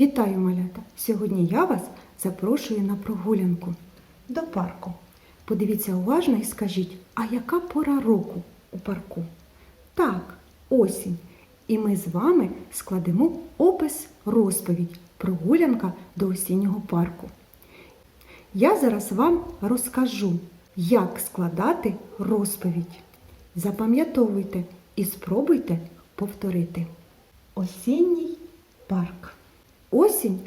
Вітаю, малята! Сьогодні я вас запрошую на прогулянку до парку. Подивіться уважно і скажіть, а яка пора року у парку? Так, осінь. І ми з вами складемо опис розповідь прогулянка до осіннього парку. Я зараз вам розкажу, як складати розповідь. Запам'ятовуйте і спробуйте повторити. Осінній парк. Осінь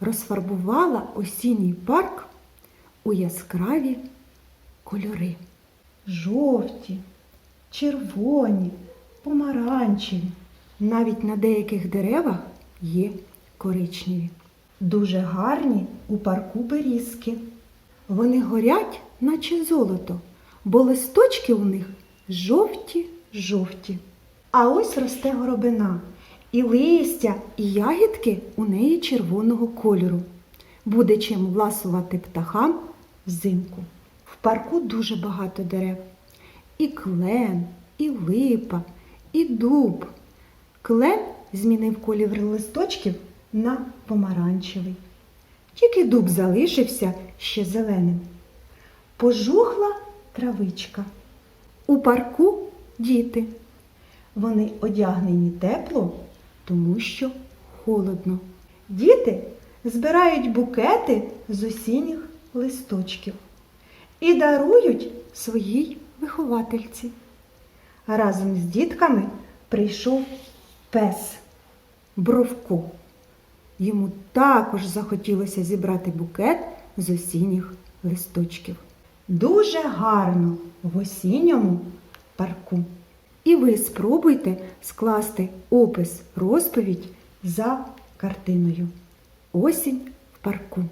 розфарбувала осінній парк у яскраві кольори. Жовті, червоні, помаранчеві. Навіть на деяких деревах є коричневі. Дуже гарні у парку берізки. Вони горять, наче золото, бо листочки у них жовті-жовті. А ось росте горобина, і листя, і ягідки у неї червоного кольору. Буде чим власувати птахам взимку. В парку дуже багато дерев. І клен, і липа, і дуб. Клен змінив колір листочків на помаранчевий. Тільки дуб залишився ще зеленим. Пожухла травичка. У парку діти. Вони одягнені тепло, тому що холодно. Діти збирають букети з осінніх листочків і дарують своїй виховательці. Разом з дітками прийшов пес Бровко. Йому також захотілося зібрати букет з осінніх листочків. Дуже гарно в осінньому парку. І ви спробуйте скласти опис розповідь за картиною. Осінь в парку.